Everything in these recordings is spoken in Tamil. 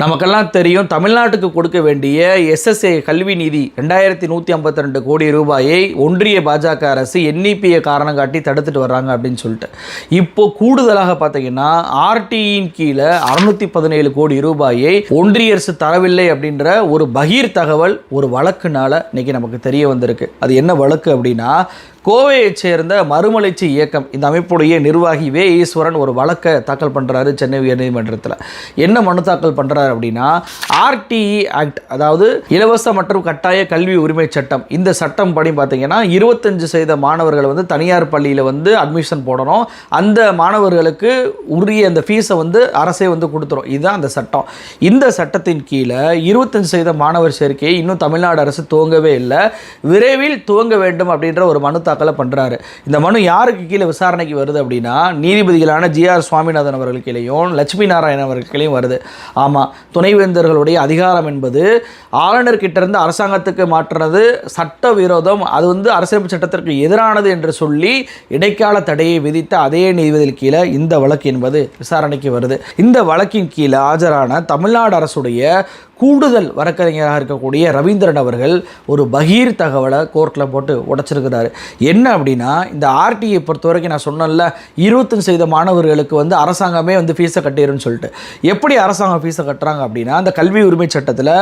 நமக்கெல்லாம் தெரியும் தமிழ்நாட்டுக்கு கொடுக்க வேண்டிய எஸ்எஸ்ஏ கல்வி நிதி ரெண்டாயிரத்தி நூற்றி ஐம்பத்தி ரெண்டு கோடி ரூபாயை ஒன்றிய பாஜக அரசு என்இபியை காரணம் காட்டி தடுத்துட்டு வர்றாங்க அப்படின்னு சொல்லிட்டு. இப்போ கூடுதலாக பார்த்தீங்கன்னா ஆர்டியின் கீழே அறுநூத்தி பதினேழு கோடி ரூபாயை ஒன்றிய அரசு தரவில்லை அப்படின்ற ஒரு பகீர் தகவல் ஒரு வழக்குனால இன்னைக்கு நமக்கு தெரிய வந்திருக்கு. அது என்ன வழக்கு அப்படின்னா கோவையைச் சேர்ந்த மறுமலர்ச்சி இயக்கம் இந்த அமைப்புடைய நிர்வாகி வே. ஈஸ்வரன் ஒரு வழக்கை தாக்கல் பண்ணுறாரு சென்னை உயர்நீதிமன்றத்தில். என்ன மனு தாக்கல் பண்ணுறாரு அப்படின்னா ஆர்டிஇ ஆக்ட் அதாவது இலவச மற்றும் கட்டாய கல்வி உரிமை சட்டம். இந்த சட்டம் படி பார்த்தீங்கன்னா இருபத்தஞ்சு செய்த மாணவர்கள் வந்து தனியார் பள்ளியில் வந்து அட்மிஷன் போடணும். அந்த மாணவர்களுக்கு உரிய அந்த ஃபீஸை வந்து அரசே வந்து கொடுத்துரும். இதுதான் அந்த சட்டம். இந்த சட்டத்தின் கீழே இருபத்தஞ்சு செய்த மாணவர் சேர்க்கையை இன்னும் தமிழ்நாடு அரசு துவங்கவே இல்லை. விரைவில் துவங்க வேண்டும் அப்படின்ற ஒரு மனு தாக்கல் பண்ணுறாரு இந்த மனு யாருக்கு கீழே விசாரணைக்கு வருது அப்படின்னா நீதிபதிகளான ஜிஆர் சுவாமிநாதன் அவர்கள் கீழேயும் லட்சுமி நாராயணன் அவர்கள் கீழேயும் வருது. ஆமாம் துணைவேந்தர்களுடைய அதிகாரம் என்பது ஆளுநர்கிட்ட இருந்து அரசாங்கத்துக்கு மாற்றுறது சட்ட விரோதம் அது வந்து அரசியலமைப்பு சட்டத்திற்கு எதிரானது என்று சொல்லி இடைக்கால தடையை விதித்த அதே நீதிபதியில் கீழே இந்த வழக்கு என்பது விசாரணைக்கு வருது. இந்த வழக்கின் கீழே ஆஜரான தமிழ்நாடு அரசுடைய கூடுதல் வழக்கறிஞராக இருக்கக்கூடிய ரவீந்திரன் அவர்கள் ஒரு பகீர் தகவலை கோர்ட்டில் போட்டு உடைச்சிருக்கிறாரு. என்ன அப்படின்னா இந்த ஆர்டிஐ பொறுத்த வரைக்கும் நான் சொன்னேன்ல இருபத்தஞ்சு சதவீத மாணவர்களுக்கு வந்து அரசாங்கமே வந்து ஃபீஸை கட்டிடுன்னு சொல்லிட்டு. எப்படி அரசாங்கம் ஃபீஸை கட்டுறாங்க அப்படின்னா அந்த கல்வி உரிமை சட்டத்தில்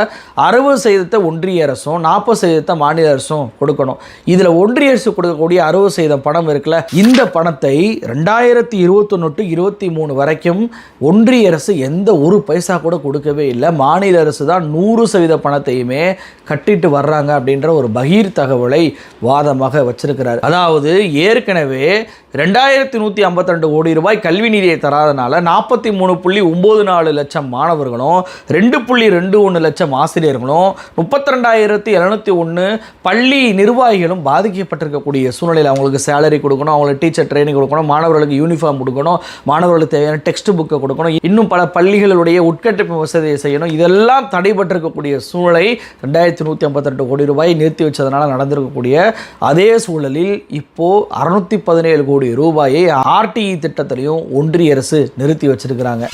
அறுபது சதவீதத்தை ஒன்றிய அரசும் நாற்பது சதவீதத்தை மாநில அரசும் கொடுக்கணும். இதில் ஒன்றிய அரசு கொடுக்கக்கூடிய அறுபது சதவீதம் பணம் இருக்குல்ல இந்த பணத்தை ரெண்டாயிரத்தி இருபத்தொன்னு டு இருபத்தி மூணு வரைக்கும் ஒன்றிய அரசு எந்த ஒரு பைசா கூட கொடுக்கவே இல்லை. மாநில அரசு தான் நூறு சதவீத பணத்தையுமே கட்டிட்டு வர்றாங்க அப்படின்ற ஒரு பகீர் தகவலை வாதமாக வச்சிருக்கிறார். அதாவது ஏற்கனவே ரெண்டாயிரத்தி நூற்றி ஐம்பத்திரெண்டு கோடி ரூபாய் கல்வி நிதியை தராதனால நாற்பத்தி மூணு புள்ளி ஒம்பது நாலு லட்சம் மாணவர்களும் ரெண்டு புள்ளி ரெண்டு ஒன்று லட்சம் ஆசிரியர்களும் முப்பத்தி ரெண்டாயிரத்தி எழுநூத்தி ஒன்று பள்ளி நிர்வாகிகளும் பாதிக்கப்பட்டிருக்கக்கூடிய சூழ்நிலையில் அவங்களுக்கு சேலரி கொடுக்கணும் அவங்களுக்கு டீச்சர் ட்ரைனிங் கொடுக்கணும் மாணவர்களுக்கு யூனிஃபார்ம் கொடுக்கணும் மாணவர்களுக்கு தேவையான டெக்ஸ்ட் புக்கை கொடுக்கணும் இன்னும் பல பள்ளிகளுடைய உட்கட்டமைப்பு வசதியை செய்யணும் இதெல்லாம் தடைபட்டிருக்கக்கூடிய சூழலை ரெண்டாயிரத்தி நூற்றி ஐம்பத்தெட்டு கோடி ரூபாய் நிறுத்தி வச்சதுனால நடந்திருக்கக்கூடிய அதே சூழலில் இப்போ அறுநூத்தி பதினேழு கோடி ரூபாயை ஆர்டிஇ திட்டத்திலையும் ஒன்றிய அரசு நிறுத்தி வச்சிருக்கிறாங்க.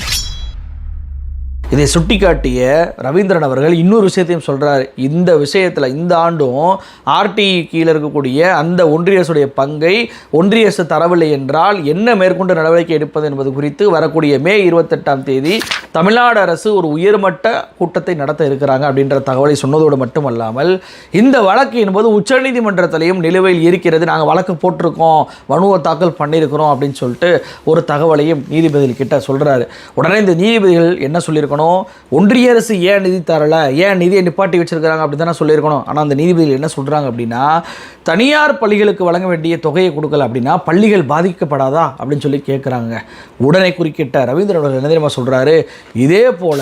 இதை சுட்டிக்காட்டிய ரவீந்திரன் அவர்கள் இன்னொரு விஷயத்தையும் சொல்கிறார் இந்த விஷயத்தில் இந்த ஆண்டும் ஆர்டிஇ கீழே இருக்கக்கூடிய அந்த ஒன்றிய அரசுடைய பங்கை ஒன்றிய அரசு தரவில்லை என்றால் என்ன மேற்கொண்டு நடவடிக்கை எடுப்பது என்பது குறித்து வரக்கூடிய மே இருபத்தெட்டாம் தேதி தமிழ்நாடு அரசு ஒரு உயர்மட்ட கூட்டத்தை நடத்த இருக்கிறாங்க அப்படின்ற தகவலை சொன்னதோடு மட்டுமல்லாமல் இந்த வழக்கு என்பது உச்சநீதிமன்றத்திலையும் நிலுவையில் இருக்கிறது. நாங்கள் வழக்கு போட்டிருக்கோம் மனுவை தாக்கல் பண்ணியிருக்கிறோம் அப்படின்னு சொல்லிட்டு ஒரு தகவலையும் நீதிபதிகள் கிட்ட சொல்கிறாரு உடனே இந்த நீதிபதிகள் என்ன சொல்லியிருக்கணும்? ஒன்றிய அரசு ஏன் நிதி தரல? ஏன் நிதியை நிப்பாட்டி வச்சிருக்கிறாங்க அப்படின்னு தானே சொல்லியிருக்கணும். ஆனால் அந்த நீதிபதிகள் என்ன சொல்றாங்க அப்படின்னா தனியார் பள்ளிகளுக்கு வழங்க வேண்டிய தொகையை கொடுக்கல அப்படின்னா பள்ளிகள் பாதிக்கப்படாதா அப்படின்னு சொல்லி கேட்குறாங்க உடனே குறுக்கிட்ட ரவீந்திரனோட என்ன தெரியுமா சொல்றாரு? இதே போல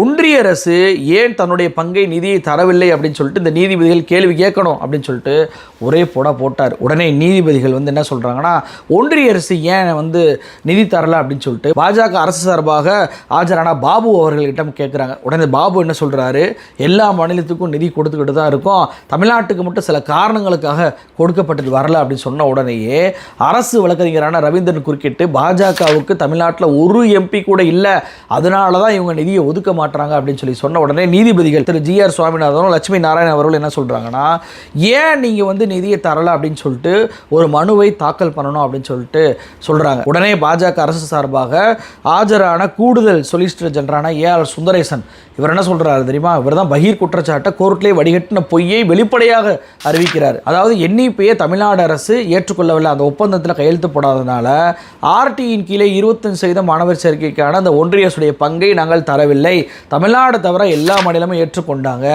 ஒன்றிய அரசு ஏன் தன்னுடைய பங்கை நிதியை தரவில்லை அப்படின்னு சொல்லிட்டு இந்த நீதிபதிகள் கேள்வி கேட்கணும் அப்படின்னு சொல்லிட்டு ஒரே போட போட்டார். உடனே நீதிபதிகள் வந்து என்ன சொல்றாங்கன்னா ஒன்றிய அரசு ஏன் வந்து நிதி தரல அப்படின்னு சொல்லிட்டு பாஜக அரசு சார்பாக ஆஜரான பாபு அவர்களிடம் கேட்குறாங்க உடனே பாபு என்ன சொல்கிறாரு எல்லா மாநிலத்துக்கும் நிதி கொடுத்துக்கிட்டு தான் இருக்கும். தமிழ்நாட்டுக்கு மட்டும் சில காரணங்களுக்காக கொடுக்கப்பட்டது வரல அப்படின்னு சொன்ன உடனேயே அரசு வழக்கறிஞரான ரவீந்திரன் குறுக்கிட்டு பாஜகவுக்கு தமிழ்நாட்டில் ஒரு எம்பி கூட இல்லை. அதனால தான் இவங்க நிதியை ஒதுக்க மாட்டுறாங்க அப்படின்னு சொல்லி சொன்ன உடனே நீதிபதிகள் திரு ஜி ஆர் சுவாமிநாதனும் லட்சுமி நாராயணன் அவர்கள் என்ன சொல்கிறாங்கன்னா ஏன் நீங்கள் வந்து நிதியை தரலை? அப்படின்னு சொல்லிட்டு ஒரு மனுவை தாக்கல் பண்ணணும் அப்படின்னு சொல்லிட்டு சொல்கிறாங்க உடனே பாஜக அரசு சார்பாக ஆஜரான கூடுதல் சொலிசிட்டர் ஜெனரான ஏ ஆர் சுந்தரேசன் இவர் என்ன சொல்கிறாரு தெரியுமா? இவர் தான் பகீர் குற்றச்சாட்டை கோர்ட்லேயே வடிகட்டின பொய்யை வெளிப்படையாக அறிவிக்கிறார். அதாவது என்இபியை தமிழ்நாடு அரசு ஏற்றுக்கொள்ளவில்லை. அந்த ஒப்பந்தத்தில் கையெழுத்து போடாதனால ஆர்டியின் கீழே இருபத்தஞ்சு சதவீத மாணவர் சேர்க்கைக்கான அந்த ஒன்றிய அரசுடைய பங்கை நாங்கள் தரவில்லை. தமிழ்நாடு தவிர எல்லா மாநிலமும் ஏற்றுக்கொண்டாங்க.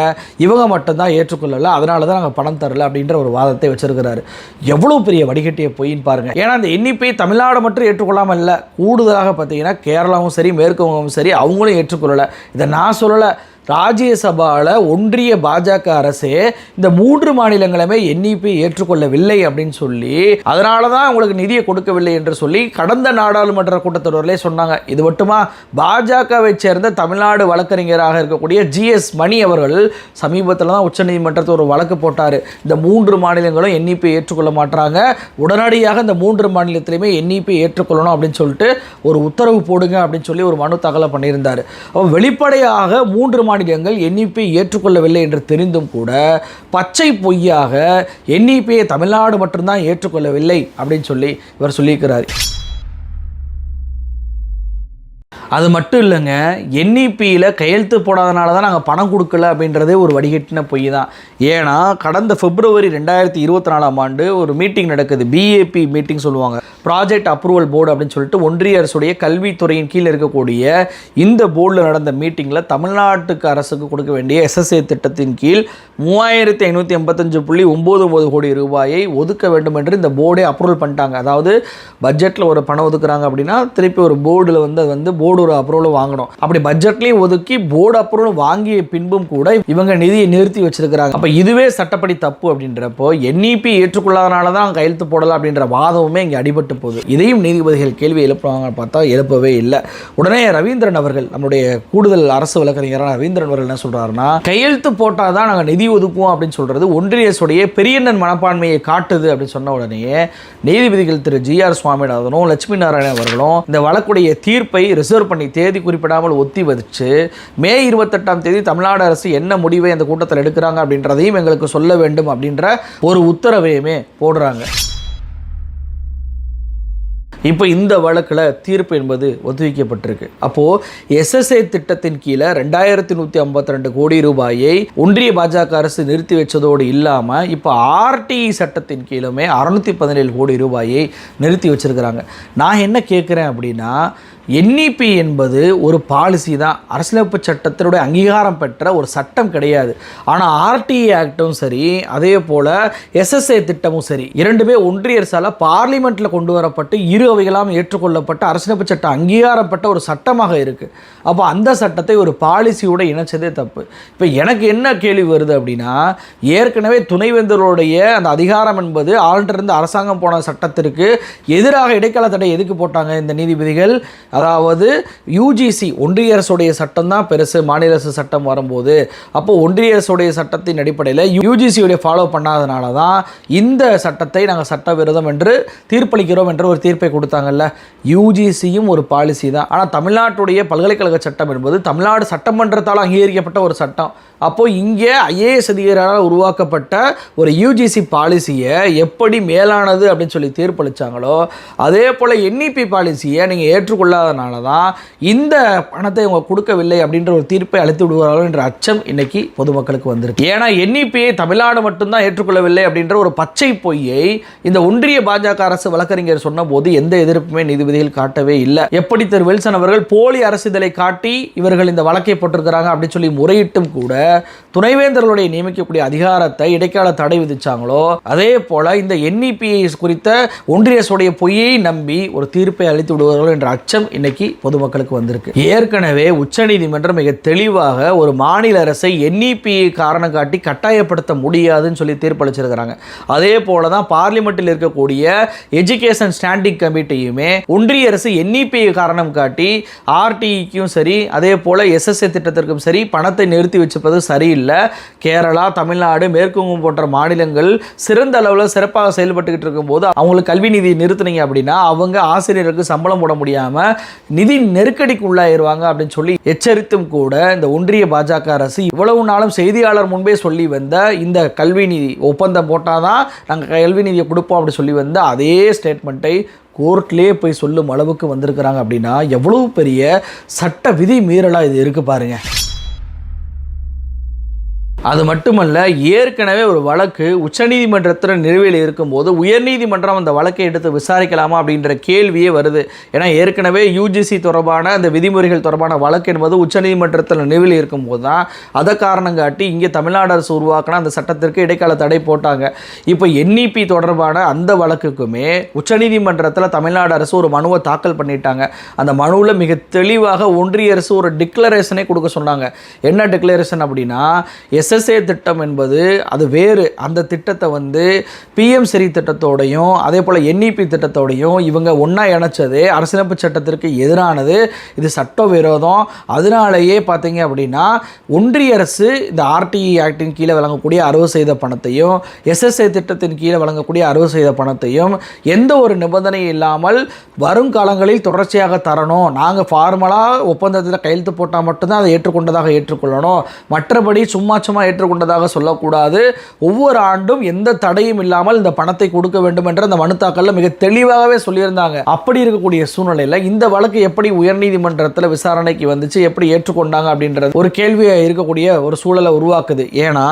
இவங்க மட்டும்தான் ஏற்றுக்கொள்ளலை. அதனால தான் நாங்கள் பணம் தரல அப்படின்ற ஒரு வாதத்தை வச்சிருக்கிறாரு. எவ்வளோ பெரிய வடிகட்டிய பொய்ன்னு பாருங்க. ஏன்னா அந்த என்இபி தமிழ்நாடு மட்டும் ஏற்றுக்கொள்ளாமல் இல்லை கூடுதலாக பார்த்தீங்கன்னா கேரளாவும் சரி மேற்கு வங்கமும் சரி அவங்களும் ஏற்றுக்கொள்ளலை. இதை நான் சொல்லலை. ராஜ்யசபாவில் ஒன்றிய பாஜக அரசே இந்த மூன்று மாநிலங்களுமே என்இபி ஏற்றுக்கொள்ளவில்லை அப்படின்னு சொல்லி அதனால தான் உங்களுக்கு நிதியை கொடுக்கவில்லை என்று சொல்லி கடந்த நாடாளுமன்ற கூட்டத்தொடரிலே சொன்னாங்க. இது மட்டுமா? பாஜகவை சேர்ந்த தமிழ்நாடு வழக்கறிஞராக இருக்கக்கூடிய ஜிஎஸ் மணி அவர்கள் சமீபத்தில் தான் உச்சநீதிமன்றத்தில் ஒரு வழக்கு போட்டார். இந்த மூன்று மாநிலங்களும் என்இபி ஏற்றுக்கொள்ள மாட்டாங்க உடனடியாக இந்த மூன்று மாநிலத்திலையுமே என்இபி ஏற்றுக்கொள்ளணும் அப்படின்னு சொல்லிட்டு ஒரு உத்தரவு போடுங்க அப்படின்னு சொல்லி ஒரு மனு தகவலை பண்ணியிருந்தார். வெளிப்படையாக மூன்று மாநிலங்கள் என்இபியை ஏற்றுக்கொள்ளவில்லை என்று தெரிந்தும் கூட பச்சை பொய்யாக என்இபியை தமிழ்நாடு மட்டும்தான் ஏற்றுக்கொள்ளவில்லை அப்படின்னு சொல்லி இவர் சொல்லியிருக்கிறார். அது மட்டும் இல்லைங்க என்இபியில் கையெழுத்து போடாதனால தான் நாங்கள் பணம் கொடுக்கல அப்படின்றதே ஒரு வடிகட்டின பொய் தான். ஏன்னா கடந்த பிப்ரவரி ரெண்டாயிரத்தி இருபத்தி நாலாம் ஆண்டு ஒரு மீட்டிங் நடக்குது. பிஏபி மீட்டிங் சொல்லுவாங்க. ப்ராஜெக்ட் அப்ரூவல் போர்டு அப்படின்னு சொல்லிட்டு ஒன்றிய அரசுடைய கல்வித்துறையின் கீழே இருக்கக்கூடிய இந்த போர்டில் நடந்த மீட்டிங்கில் தமிழ்நாட்டுக்கு அரசுக்கு கொடுக்க வேண்டிய எஸ்எஸ்ஏ திட்டத்தின் கீழ் மூவாயிரத்தி ஐநூற்றி எண்பத்தஞ்சு புள்ளி ஒம்பது ஒம்பது கோடி ரூபாயை ஒதுக்க வேண்டும் என்று இந்த போர்டே அப்ரூவல் பண்ணிட்டாங்க. அதாவது பட்ஜெட்டில் ஒரு பணம் ஒதுக்குறாங்க அப்படின்னா திருப்பி ஒரு போர்டில் வந்து அது வந்து போர்டு ஒரு அப்ரூவல் வாங்கணும். அப்படி பட்ஜெட்லேயும் ஒதுக்கி போர்டு அப்ரூவல் வாங்கிய பின்பும் கூட இவங்க நிதியை நிறுத்தி வச்சிருக்கிறாங்க. அப்போ இதுவே சட்டப்படி தப்பு அப்படின்றப்போ என்இபி ஏற்றுக்கொள்ளாதனால தான் கையெழுத்து போடலாம் அப்படின்ற வாதமுமே இங்கே அடிபட்டு போகுது. இதையும் நீதிபதிகள் கேள்வி எழுப்புவாங்க பார்த்தா எழுப்பவே இல்லை. உடனே ரவீந்திரன் அவர்கள் நம்முடைய கூடுதல் அரசு வழக்கறிஞரான ரவீந்திரன் அவர்கள் என்ன சொல்றாருன்னா கையெழுத்து போட்டால் தான் நாங்கள் நிதி ஒதுக்குவோம் அப்படின்னு சொல்றது ஒன்றிய அரசுடைய பெரியண்ணன் மனப்பான்மையை காட்டுது அப்படின்னு சொன்ன உடனே நீதிபதிகள் திரு ஜி ஆர் சுவாமிநாதனும் லட்சுமி நாராயணன் அவர்களும் இந்த வழக்குடைய தீர்ப்பை ரிசர்வ் பண்ணி தேதி குறிப்பிடாமல் ஒத்தி வச்சு மே இருபத்தெட்டாம் தேதி தமிழ்நாடு அரசு என்ன முடிவை அந்த கூட்டத்தில் எடுக்கிறாங்க அப்படின்றதையும் எங்களுக்கு சொல்ல வேண்டும் அப்படின்ற ஒரு உத்தரவையுமே போடுறாங்க. இப்போ இந்த வழக்கில் தீர்ப்பு என்பது ஒத்திவைக்கப்பட்டிருக்கு. அப்போது எஸ்எஸ்ஏ திட்டத்தின் கீழே ரெண்டாயிரத்தி நூற்றி ஐம்பத்தி ரெண்டு கோடி ரூபாயை ஒன்றிய பாஜக அரசு நிறுத்தி வச்சதோடு இல்லாமல் இப்போ ஆர்டிஇ சட்டத்தின் கீழுமே அறநூற்றி பதினேழு கோடி ரூபாயை நிறுத்தி வச்சிருக்கிறாங்க. நான் என்ன கேட்குறேன் அப்படின்னா என்இபி என்பது ஒரு பாலிசி தான். அரசியலமைப்பு சட்டத்தினுடைய அங்கீகாரம் பெற்ற ஒரு சட்டம் கிடையாது. ஆனால் ஆர்டிஇ ஆக்டும் சரி அதே போல் எஸ்எஸ்ஏ திட்டமும் சரி இரண்டுமே ஒன்றிய அரசால் பார்லிமெண்ட்டில் கொண்டு வரப்பட்டு இரு அவைகளாம் ஏற்றுக்கொள்ளப்பட்ட அரசியலமைப்பு சட்டம் அங்கீகாரப்பட்ட ஒரு சட்டமாக இருக்குது அப்போ அந்த சட்டத்தை ஒரு பாலிசியோட இணைச்சதே தப்பு. இப்போ எனக்கு என்ன கேள்வி வருது அப்படின்னா ஏற்கனவே துணைவேந்தருடைய அந்த அதிகாரம் என்பது ஆள்கிட்ட அரசாங்கம் போன சட்டத்திற்கு எதிராக இடைக்கால தடை எதுக்கு போட்டாங்க இந்த நீதிபதிகள்? அதாவது யூஜிசி ஒன்றிய அரசுடைய சட்டம் தான் பெருசு மாநில அரசு சட்டம் வரும்போது. அப்போ ஒன்றிய அரசுடைய சட்டத்தின் அடிப்படையில் யூஜிசியுடைய ஃபாலோ பண்ணாதனால தான் இந்த சட்டத்தை நாங்கள் சட்டவிரோதம் என்று தீர்ப்பளிக்கிறோம் என்று ஒரு தீர்ப்பை கொடுத்தாங்கல்ல. யூஜிசியும் ஒரு பாலிசி தான். ஆனால் தமிழ்நாட்டுடைய பல்கலைக்கழக சட்டம் என்பது தமிழ்நாடு சட்டமன்றத்தால் அங்கீகரிக்கப்பட்ட ஒரு சட்டம். அப்போது இங்கே ஐஏஎஸ் அதிகாரியால் உருவாக்கப்பட்ட ஒரு யூஜிசி பாலிசியை எப்படி மேலானது அப்படின்னு சொல்லி தீர்ப்பளித்தாங்களோ அதே போல் என்இபி பாலிசியை நீங்கள் இல்லாதனால தான் இந்த பணத்தை இவங்க கொடுக்கவில்லை அப்படின்ற ஒரு தீர்ப்பை அளித்து விடுவார்கள் என்ற அச்சம் இன்னைக்கு பொதுமக்களுக்கு வந்திருக்கு. ஏன்னா என்இபியை தமிழ்நாடு மட்டும்தான் ஏற்றுக்கொள்ளவில்லை அப்படின்ற ஒரு பச்சை பொய்யை இந்த ஒன்றிய பாஜக அரசு வழக்கறிஞர் சொன்னபோது எந்த எதிர்ப்புமே நீதிபதிகள் காட்டவே இல்லை. எப்படி திரு வில்சன் அவர்கள் போலி அரசிதழை காட்டி இவர்கள் இந்த வழக்கை போட்டிருக்கிறாங்க அப்படின்னு சொல்லி முறையிட்டும் கூட துணைவேந்தர்களுடைய நியமிக்கக்கூடிய அதிகாரத்தை இடைக்கால தடை விதிச்சாங்களோ அதே போல இந்த என்இபிஐ குறித்த ஒன்றிய அரசுடைய பொய்யை நம்பி ஒரு தீர்ப்பை அளித்து விடுவார்கள் என்ற அச்சம் இன்னைக்கு பொதுமக்களுக்கு வந்திருக்கு. ஏற்கனவே உச்சநீதிமன்றம் மிக தெளிவாக ஒரு மாநில அரசை என்இபியை காரணம் காட்டி கட்டாயப்படுத்த முடியாதுன்னு சொல்லி தீர்ப்பளிச்சிருக்கிறாங்க. அதே போல தான் பார்லிமெண்ட்டில் இருக்கக்கூடிய எஜுகேஷன் ஸ்டாண்டிங் கமிட்டியுமே ஒன்றிய அரசு என்இபியை காரணம் காட்டி ஆர்டிஇக்கும் சரி அதே போல எஸ்எஸ்ஏ திட்டத்திற்கும் சரி பணத்தை நிறுத்தி வச்சுப்பது சரியில்லை. கேரளா தமிழ்நாடு மேற்குவங்கம் போன்ற மாநிலங்கள் சிறந்த அளவில் சிறப்பாக செயல்பட்டுக்கிட்டு இருக்கும்போது அவங்களுக்கு கல்வி நிதி நிறுத்தினீங்க அப்படின்னா அவங்க ஆசிரியருக்கு சம்பளம் போட முடியாமல் நிதி நெருக்கடிக்கு உள்ளாயிருவாங்க அப்படின்னு சொல்லி எச்சரித்தும் கூட இந்த ஒன்றிய பாஜக அரசு இவ்வளவு நாளும் செய்தியாளர் முன்பே சொல்லி வந்த இந்த கல்வி நிதி ஒப்பந்தம் போட்டாதான் நாங்கள் கல்வி நிதியை கொடுப்போம் அப்படின்னு சொல்லி வந்த அதே ஸ்டேட்மெண்ட்டை கோர்ட்லேயே போய் சொல்லும் அளவுக்கு வந்திருக்கிறாங்க அப்படின்னா எவ்வளவு பெரிய சட்ட விதி மீறலாக இது இருக்குது பாருங்கள் அது மட்டுமல்ல ஏற்கனவே ஒரு வழக்கு உச்சநீதிமன்றத்தில் நிறுவையில் இருக்கும்போது உயர்நீதிமன்றம் அந்த வழக்கை எடுத்து விசாரிக்கலாமா அப்படின்ற கேள்வியே வருது. ஏன்னா ஏற்கனவே யூஜிசி தொடர்பான அந்த விதிமுறைகள் தொடர்பான வழக்கு என்பது உச்சநீதிமன்றத்தில் நிலுவையில் இருக்கும்போது தான் அதை காரணம் காட்டி இங்கே தமிழ்நாடு அரசு உருவாக்கின அந்த சட்டத்திற்கு இடைக்கால தடை போட்டாங்க. இப்போ என்இபி தொடர்பான அந்த வழக்குக்குமே உச்சநீதிமன்றத்தில் தமிழ்நாடு அரசு ஒரு மனுவை தாக்கல் பண்ணிட்டாங்க. அந்த மனுவில் மிக தெளிவாக ஒன்றிய அரசு ஒரு டிக்ளரேஷனே கொடுக்க சொன்னாங்க. என்ன டிக்ளரேஷன் அப்படின்னா எஸ் எஸ்எஸ்ஏ திட்டம் என்பது அது வேறு. அந்த திட்டத்தை வந்து பிஎம் சரி திட்டத்தோடையும் அதே போல் என்இபி திட்டத்தோடையும் இவங்க ஒன்றா இணைச்சது அரசியலமைப்பு சட்டத்திற்கு எதிரானது. இது சட்ட விரோதம் அதனாலேயே பார்த்தீங்க அப்படின்னா ஒன்றிய அரசு இந்த ஆர்டிஇ ஆக்டின் கீழே வழங்கக்கூடிய அறுவை செய்த பணத்தையும் எஸ்எஸ்ஏ திட்டத்தின் கீழே வழங்கக்கூடிய அறுவை செய்த பணத்தையும் எந்த ஒரு நிபந்தனையும் இல்லாமல் வருங்காலங்களில் தொடர்ச்சியாக தரணும். நாங்கள் ஃபார்மலாக ஒப்பந்தத்தில் கையெழுத்து போட்டால் மட்டும்தான் அதை ஏற்றுக்கொண்டதாக ஏற்றுக்கொள்ளணும். மற்றபடி சும்மா சும்மா ஏற்றுக்கொண்டதாக சொல்லக்கூடாது. ஒவ்வொரு ஆண்டும் எந்த தடையும் இல்லாமல் இந்த பணத்தை கொடுக்க வேண்டும் என்ற அந்த மனு தாக்கலில் மிக தெளிவாகவே சொல்லியிருந்தாங்க. அப்படி இருக்கக்கூடிய சூழ்நிலையில் இந்த வழக்கு எப்படி உயர்நீதிமன்றத்தில் விசாரணைக்கு வந்துச்சு எப்படி ஏற்றுக்கொண்டாங்க அப்படின்றது ஒரு கேள்வியாக இருக்கக்கூடிய ஒரு சூழலை உருவாக்குது. ஏன்னா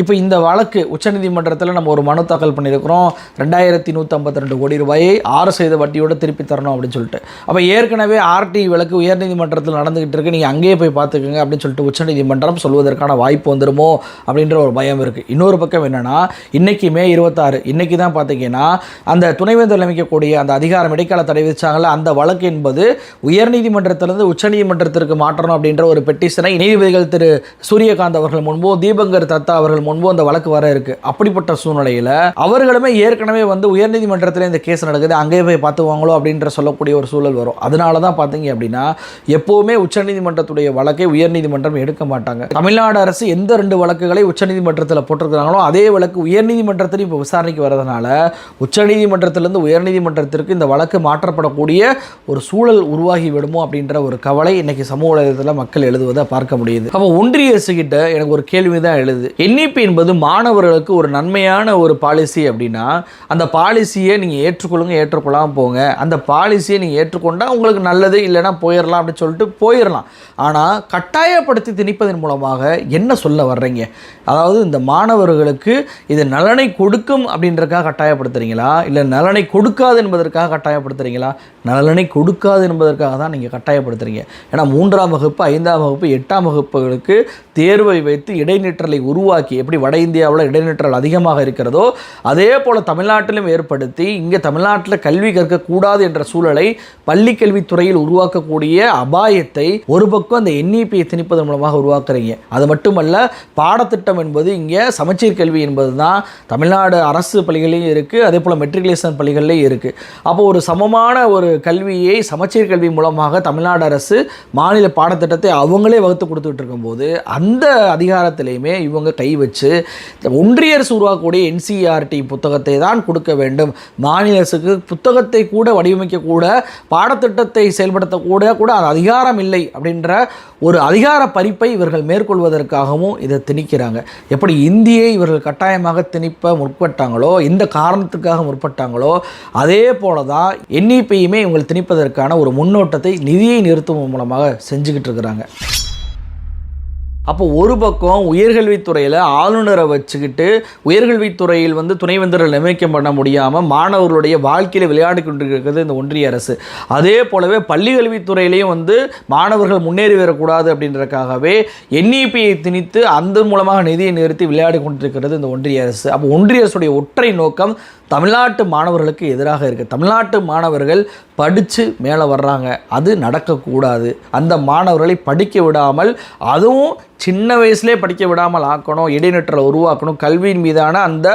இப்போ இந்த வழக்கு உச்சநீதிமன்றத்தில் நம்ம ஒரு மனு தாக்கல் பண்ணியிருக்கிறோம். ரெண்டாயிரத்தி நூற்றம்பத்தி ரெண்டு கோடி ரூபாயை ஆறு செய்த வட்டியோடு திருப்பி தரணும் அப்படின்னு சொல்லிட்டு. அப்போ ஏற்கனவே ஆர்டி வழக்கு உயர்நீதிமன்றத்தில் நடந்துகிட்டு இருக்கு. நீங்கள் அங்கேயே போய் பார்த்துக்கோங்க அப்படின்னு சொல்லிட்டு உச்சநீதிமன்றம் சொல்வதற்கான வாய்ப்பு வந்துருமோ? அப்படின்ற ஒரு பயம் இருக்குது இன்னொரு பக்கம் என்னென்னா இன்னைக்கு மே இருபத்தாறு இன்றைக்கி தான் பார்த்தீங்கன்னா அந்த துணைவேந்தர் நியமிக்கக்கூடிய அந்த அதிகாரம் இடைக்கால தடை விதிச்சாங்கல்ல அந்த வழக்கு என்பது உயர்நீதிமன்றத்திலிருந்து உச்சநீதிமன்றத்திற்கு மாற்றணும் அப்படின்ற ஒரு பெட்டிஷனை நீதிபதிகள் திரு சூரியகாந்த் அவர்கள் முன்போ தீபங்கர் தத்தா அவர்கள் முன்போ அந்த வழக்கு வர இருக்குது அப்படிப்பட்ட சூழ்நிலையில் அவர்களுமே ஏற்கனவே வந்து உயர்நீதிமன்றத்தில் இந்த கேஸ் நடக்குது அங்கேயே போய் பார்த்துவாங்களோ அப்படின்ற சொல்லக்கூடிய ஒரு சூழல் வரும். அதனால தான் பார்த்தீங்க அப்படின்னா எப்போவுமே உச்சநீதிமன்றத்துடைய வழக்கை உயர்நீதிமன்றம் எடுக்க மாட்டாங்க. தமிழ்நாடு அரசு எந்த ரெண்டு வழக்குகளை உச்சநீதிமன்றத்தில் போட்டிருக்கிறாங்களோ அதே வழக்கு உயர்நீதிமன்றத்திலும் இப்போ விசாரணைக்கு வரதுனால உச்சநீதிமன்றத்திலிருந்து உயர்நீதிமன்றத்திற்கு இந்த வழக்கு மாற்றப்படக்கூடிய ஒரு சூழல் உருவாகி விடுமோ அப்படின்ற ஒரு கவலை இன்னைக்கு சமூக வலைதளத்தில் மக்கள் எழுதுவதை பார்க்க முடியுது. அப்போ ஒன்றிய அரசு கிட்ட எனக்கு ஒரு கேள்வி தான் எழுது. என்இபி என்பது மாணவர்களுக்கு ஒரு நன்மையான ஒரு பாலிசி அப்படின்னா அந்த பாலிசியை நீங்கள் ஏற்றுக்கொள்ளுங்க ஏற்றுக்கொள்ளாமல் போங்க. அந்த பாலிசியை நீங்கள் ஏற்றுக்கொண்டால் உங்களுக்கு நல்லது இல்லைன்னா போயிடலாம் அப்படின்னு சொல்லிட்டு போயிடலாம் ஆனால் கட்டாயப்படுத்தி திணிப்பதன் மூலமாக என்ன சொல்ல வர்றீங்க? அதாவது இந்த மாணவர்களுக்கு இது நலனை கொடுக்கும் அப்படின்றக்காக கட்டாயப்படுத்துகிறீங்களா இல்லை நலனை கொடுக்காது என்பதற்காக கட்டாயப்படுத்துகிறீங்களா நலனை கொடுக்காது என்பதற்காக தான் நீங்கள் கட்டாயப்படுத்துகிறீங்க ஏன்னா மூன்றாம் வகுப்பு ஐந்தாம் வகுப்பு எட்டாம் வகுப்புகளுக்கு தேர்வை வைத்து இடைநிற்றலை உருவாக்கி எப்படி வட இந்தியாவில் இடைநிற்றல் அதிகமாக இருக்கிறதோ அதே போல் தமிழ்நாட்டிலும் ஏற்படுத்தி இங்கே தமிழ்நாட்டில் கல்வி கற்கக்கூடாது என்ற சூழலை பள்ளி கல்வித்துறையில் உருவாக்கக்கூடிய அபாயத்தை ஒரு பக்கம் அந்த என்இபியை திணிப்பதன் மூலமாக உருவாக்குறீங்க. அது மட்டுமல்ல பாடத்திட்டம் என்பது இங்கே சமச்சீர் கல்வி என்பது தான் தமிழ்நாடு அரசு பள்ளிகளையும் இருக்குது அதே போல் மெட்ரிகுலேஷன் பள்ளிகள்லையும் இருக்குது அப்போ ஒரு சமமான ஒரு கல்வியை சமச்சீர் கல்வி மூலமாக தமிழ்நாடு அரசு மாநில பாடத்திட்டத்தை அவங்களே வகுத்து கொடுத்துட்டு இருக்கும்போது அந்த அதிகாரத்திலையுமே இவங்க கை வச்சு ஒன்றிய அரசு உருவாக்கக்கூடிய என்சிஆர்டி புத்தகத்தை தான் கொடுக்க வேண்டும். மாநில அரசுக்கு புத்தகத்தை கூட வடிவமைக்கக்கூட பாடத்திட்டத்தை செயல்படுத்தக்கூட கூட அது அதிகாரம் இல்லை அப்படின்ற ஒரு அதிகார பறிப்பை இவர்கள் மேற்கொள்வதற்காகவும் இதை திணிக்கிறாங்க. எப்படி இந்தியை இவர்கள் கட்டாயமாக திணிப்ப முற்பட்டாங்களோ இந்த காரணத்துக்காக முற்பட்டாங்களோ அதே போல தான் என்இபியுமே இவங்களை திணிப்பதற்கான ஒரு முன்னோட்டத்தை நிதியை நிறுத்துவதன் மூலமாக செஞ்சுக்கிட்டு இருக்கிறாங்க. அப்போ ஒரு பக்கம் உயர்கல்வித்துறையில் ஆளுநரை வச்சுக்கிட்டு உயர்கல்வித்துறையில் வந்து துணைவேந்தரை நியமிக்கம் பண்ண முடியாமல் மாணவர்களுடைய வாழ்க்கையில் விளையாடி கொண்டிருக்கிறது இந்த ஒன்றிய அரசு. அதே போலவே பள்ளிக்கல்வித்துறையிலையும் வந்து மாணவர்கள் முன்னேறி வரக்கூடாது அப்படின்றதுக்காகவே என்இபியை திணித்து அந்த மூலமாக நிதியை நிறுத்தி விளையாடி கொண்டிருக்கிறது இந்த ஒன்றிய அரசு. அப்போ ஒன்றிய அரசுடைய ஒற்றை நோக்கம் தமிழ்நாட்டு மாணவர்களுக்கு எதிராக இருக்குது தமிழ்நாட்டு மாணவர்கள் படித்து மேலே வர்றாங்க. அது நடக்கக்கூடாது. அந்த மாணவர்களை படிக்க விடாமல் அதுவும் சின்ன வயசுலேயே படிக்க விடாமல் ஆக்கணும் இடைநிற்றலை உருவாக்கணும் கல்வியின் மீதான அந்த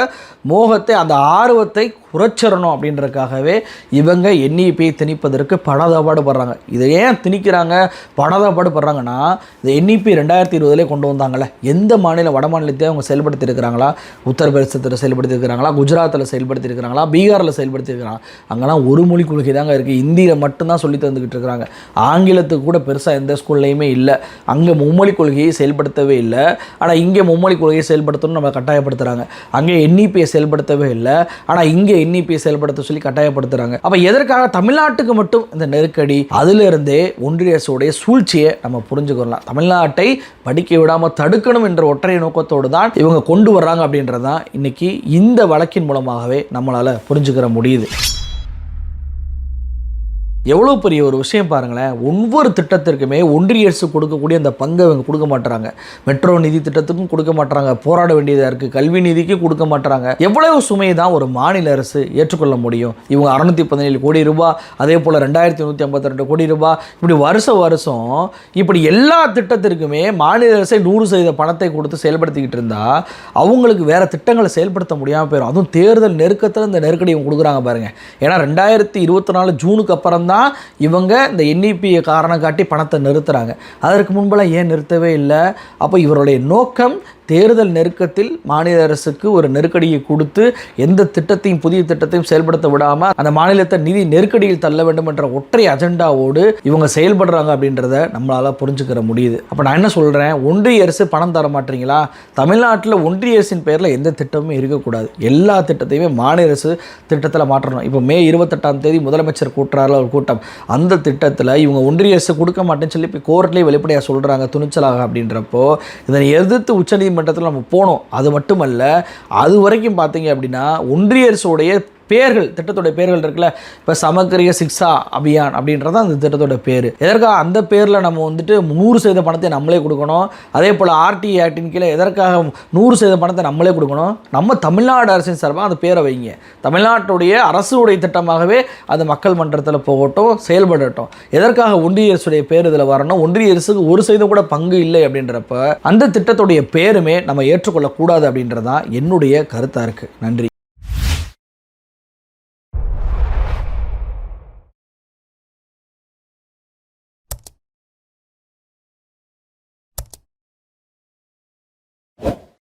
மோகத்தை அந்த ஆர்வத்தை குறைச்சிடணும் அப்படின்றதுக்காகவே இவங்க என்இபியை திணிப்பதற்கு பணதாபாடு படுறாங்க. இதை ஏன் திணிக்கிறாங்க? பணதாபாடு படுறாங்கன்னா இந்த என்இபி ரெண்டாயிரத்தி இருபதுலேயே கொண்டு வந்தாங்களே எந்த மாநிலம் வட மாநிலத்தையும் அவங்க செயல்படுத்தியிருக்கிறாங்களா? உத்தரப்பிரதேசத்தில் செயல்படுத்தியிருக்கிறாங்களா? குஜராத்தில் செயல்படுத்தி செயல்படுத்தியிருக்கிறாங்களா பீகாரில் செயல்படுத்தியிருக்கிறாங்க. அங்கெல்லாம் ஒரு மொழி கொள்கை தாங்க இருக்குது ஹிந்தியில் மட்டும்தான் சொல்லி தந்துக்கிட்டு இருக்கிறாங்க ஆங்கிலத்துக்கு கூட பெருசாக எந்த ஸ்கூல்லையுமே இல்லை. அங்கே மும்மொழி கொள்கையை செயல்படுத்தவே இல்லை. ஆனால் இங்கே மும்மொழி கொள்கையை செயல்படுத்தணும்னு நம்ம கட்டாயப்படுத்துகிறாங்க அங்கே என்இபியை செயல்படுத்தவே இல்லை. ஆனால் இங்கே என்இபியை செயல்படுத்த சொல்லி கட்டாயப்படுத்துகிறாங்க அப்போ எதற்காக தமிழ்நாட்டுக்கு மட்டும் இந்த நெருக்கடி? அதிலிருந்தே ஒன்றிய அரசுடைய சூழ்ச்சியை நம்ம புரிஞ்சுக்கலாம் தமிழ்நாட்டை படிக்க விடாமல் தடுக்கணும் என்ற ஒற்றை நோக்கத்தோடு தான் இவங்க கொண்டு வர்றாங்க அப்படின்றதான் இன்றைக்கி இந்த வழக்கின் மூலமாகவே நம்மளால் புரிஞ்சுக்கிற முடியுது. எவ்வளோ பெரிய ஒரு விஷயம் பாருங்களேன். ஒவ்வொரு திட்டத்திற்குமே ஒன்றிய அரசு கொடுக்கக்கூடிய அந்த பங்கை இவங்க கொடுக்க மாட்டுறாங்க மெட்ரோ நிதி திட்டத்துக்கும் கொடுக்க மாட்டுறாங்க போராட வேண்டியதாக இருக்குது கல்வி நிதிக்கு கொடுக்க மாட்டுறாங்க எவ்வளவு சுமையை தான் ஒரு மாநில அரசு ஏற்றுக்கொள்ள முடியும்? இவங்க அறுநூத்தி பதினேழு கோடி ரூபாய் அதே போல் ரெண்டாயிரத்தி நூற்றி ஐம்பத்தி ரெண்டு கோடி ரூபாய். இப்படி வருஷம் வருஷம் இப்படி எல்லா திட்டத்திற்குமே மாநில அரசை நூறு சதவீத பணத்தை கொடுத்து செயல்படுத்திக்கிட்டு இருந்தால் அவங்களுக்கு வேறு திட்டங்களை செயல்படுத்த முடியாமல் போயிடும் அதுவும் தேர்தல் நெருக்கத்தில் இந்த நெருக்கடி இவங்க கொடுக்குறாங்க பாருங்கள் ஏன்னா ரெண்டாயிரத்தி இருபத்தி நாலு ஜூனுக்கு அப்புறம் தான் இவங்க இந்த என்இபியை காரணம் காட்டி பணத்தை நிறுத்துறாங்க. அதற்கு முன்பெல்லாம் ஏன் நிறுத்தவே இல்லை? அப்போ இவருடைய நோக்கம் தேர்தல் நெருக்கத்தில் மாநில அரசுக்கு ஒரு நெருக்கடியை கொடுத்து எந்த திட்டத்தையும் புதிய திட்டத்தையும் செயல்படுத்த விடாமல் அந்த மாநிலத்தை நிதி நெருக்கடியில் தள்ள வேண்டும் என்ற ஒற்றை அஜெண்டாவோடு இவங்க செயல்படுறாங்க அப்படின்றத நம்மளால் புரிஞ்சுக்கிற முடியுது. அப்போ நான் என்ன சொல்கிறேன் ஒன்றிய அரசு பணம் தர மாட்டீங்களா? தமிழ்நாட்டில் ஒன்றிய அரசின் பேரில் எந்த திட்டமும் இருக்கக்கூடாது. எல்லா திட்டத்தையுமே மாநில அரசு திட்டத்தில் மாற்றணும். இப்போ மே இருபத்தெட்டாம் தேதி முதலமைச்சர் கூட்டுறாரில் ஒரு கூட்டம். அந்த திட்டத்தில் இவங்க ஒன்றிய அரசு கொடுக்க மாட்டேன்னு சொல்லி இப்போ கோர்ட்லேயே வெளிப்படையாக சொல்கிறாங்க துணிச்சலாக அப்படின்றப்போ இதனை எதிர்த்து உச்சநீதிமன்றத்தில் நம்ம போனோம். அது மட்டுமல்ல அது வரைக்கும் பார்த்தீங்க அப்படின்னா ஒன்றிய அரசுடைய பேர்கள் திட்டத்தோட பேர்கள் இருக்குல்ல? இப்போ சமக்கரிய சிக்ஸா அபியான் அப்படின்றது அந்த திட்டத்தோட பேர். எதற்காக அந்த பேரில் நம்ம வந்துட்டு நூறு சதவீத பணத்தை நம்மளே கொடுக்கணும்? அதே போல் ஆர்டி ஆக்டின் கீழே எதற்காக நூறு சதவீத பணத்தை நம்மளே கொடுக்கணும்? நம்ம தமிழ்நாடு அரசின் சார்பாக அந்த பேரை வைங்க. தமிழ்நாட்டுடைய அரசுடைய திட்டமாகவே அது மக்கள் மன்றத்தில் போகட்டும் செயல்படட்டும். எதற்காக ஒன்றிய அரசுடைய பேர் இதில் வரணும்? ஒன்றிய அரசுக்கு ஒரு சதவீதம் கூட பங்கு இல்லை அப்படின்றப்ப அந்த திட்டத்துடைய பேருமே நம்ம ஏற்றுக்கொள்ளக்கூடாது அப்படின்றதான் என்னுடைய கருத்தாக இருக்குது நன்றி.